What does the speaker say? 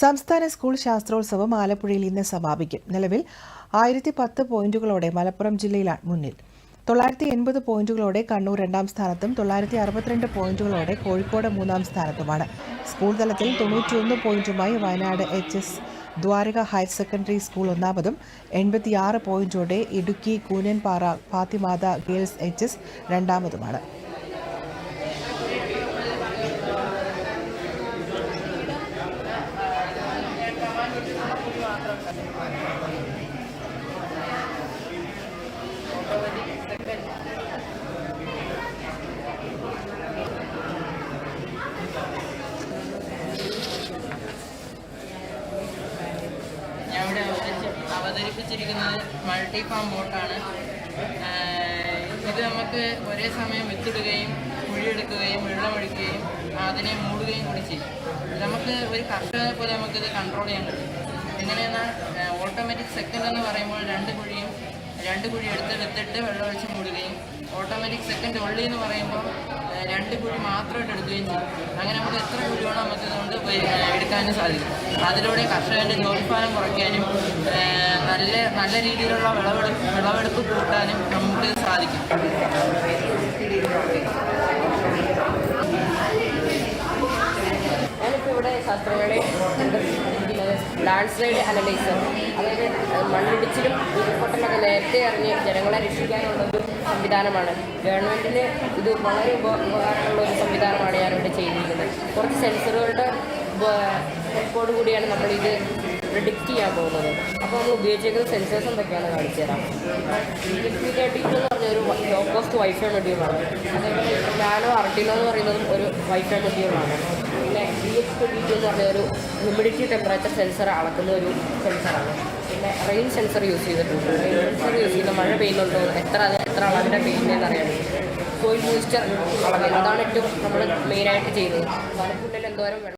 സംസ്ഥാന സ്കൂൾ ശാസ്ത്രോത്സവം ആലപ്പുഴയിൽ ഇന്ന് സമാപിക്കും. നിലവിൽ ആയിരത്തി പത്ത് പോയിന്റുകളോടെ മലപ്പുറം ജില്ലയിലാണ് മുന്നിൽ. തൊള്ളായിരത്തി എൺപത് പോയിന്റുകളോടെ കണ്ണൂർ രണ്ടാം സ്ഥാനത്തും തൊള്ളായിരത്തി അറുപത്തിരണ്ട് പോയിന്റുകളോടെ കോഴിക്കോട് മൂന്നാം സ്ഥാനത്തുമാണ്. സ്കൂൾ തലത്തിൽ തൊണ്ണൂറ്റിയൊന്ന് പോയിന്റുമായി Wayanad H S Dwaraka higher secondary school ഒന്നാമതും എൺപത്തിയാറ് പോയിന്റോടെ Idukki Koonanpara Fathimatha girls H S രണ്ടാമതുമാണ്. ഞാൻ ഇവിടെ അവതരിപ്പിച്ചിരിക്കുന്നത് മൾട്ടി ഫാം ബോട്ടാണ് ഇത് നമുക്ക് ഒരേ സമയം വിത്തിടുകയും കുഴിയെടുക്കുകയും വെള്ളമൊഴിക്കുകയും അതിനെ മൂടുകയും കൂടി ചെയ്യും. ഒരു കർഷകനെ പോലെ നമുക്കിത് കൺട്രോൾ ചെയ്യാൻ കഴിയും എങ്ങനെയെന്നാൽ ഓട്ടോമാറ്റിക് സെക്കൻഡ് എന്ന് പറയുമ്പോൾ രണ്ട് കുഴിയും രണ്ട് കുഴി എടുത്തെടുത്തിട്ട് വെള്ളമൊഴിച്ച് മൂടുകയും ഓട്ടോമാറ്റിക് സെക്കൻഡ് ഉള്ളി എന്ന് പറയുമ്പോൾ രണ്ട് കുഴി മാത്രമായിട്ട് എടുക്കുകയും ചെയ്യും. അങ്ങനെ നമുക്ക് എത്ര കുഴി വേണോ നമുക്ക് ഇതുകൊണ്ട് എടുക്കാനും സാധിക്കും. അതിലൂടെ കർഷകന്റെ ജോലിഭാരം കുറയ്ക്കാനും നല്ല നല്ല രീതിയിലുള്ള വിളവെടുപ്പ് വിളവെടുപ്പ് കൂട്ടാനും നമുക്ക് സാധിക്കും. ശാസ്ത്രമേള ലാൻഡ് സ്ലൈഡ് അനലൈസർ അതായത് മണ്ണിടിച്ചിലും ഉരുൾപൊട്ടലൊക്കെ നേരത്തെ അറിഞ്ഞ് ജനങ്ങളെ രക്ഷിക്കാനുള്ള ഒരു സംവിധാനമാണ്. ഗവൺമെന്റിന് ഇത് വളരെ ഉപ ഉപകാരമുള്ള ഒരു സംവിധാനമാണ് ഞാനിവിടെ ചെയ്തിരിക്കുന്നത്. കുറച്ച് സെൻസറുകളുടെ ഹെൽപ്പോട് കൂടിയാണ് നമ്മളിത് പ്രിഡിക്റ്റ് ചെയ്യാൻ പോകുന്നത്. അപ്പോൾ നമ്മൾ ഉപയോഗിച്ചേക്കുന്ന സെൻസേഴ്സ് എന്തൊക്കെയാണ് കാണിച്ചു തരാം. പി തേർട്ടി എന്ന് പറഞ്ഞൊരു ലോ കോസ്റ്റ് വൈഫൈ മൊഡ്യൂളാണ് അതേപോലെ നാനോ അർട്ടിനോ എന്ന് പറയുന്നതും ഒരു വൈഫൈ മൊഡ്യൂളാണ് പിന്നെ ഡി എക്സ് ട്വന്റി ടു എന്ന് പറഞ്ഞ ഒരു ഹ്യൂമിഡിറ്റി ടെമ്പറേച്ചർ സെൻസർ അളക്കുന്ന ഒരു സെൻസറാണ് പിന്നെ റെയിൻ സെൻസർ യൂസ് ചെയ്തിട്ടുണ്ട്. റെയിൻ സെൻസർ യൂസ് ചെയ്യുന്ന മഴ പെയ്യുന്നുണ്ടോ? എത്ര എത്ര അളവിന്റെ പെയ്യുന്നതെന്ന് വേണ്ടി. സോയിൽ മോയിസ്ചർ അളവ്. അതാണ് ഏറ്റവും നമ്മൾ മെയിനായിട്ട് ചെയ്യുന്നത്? മലപ്പുള്ളിൽ എന്തോരം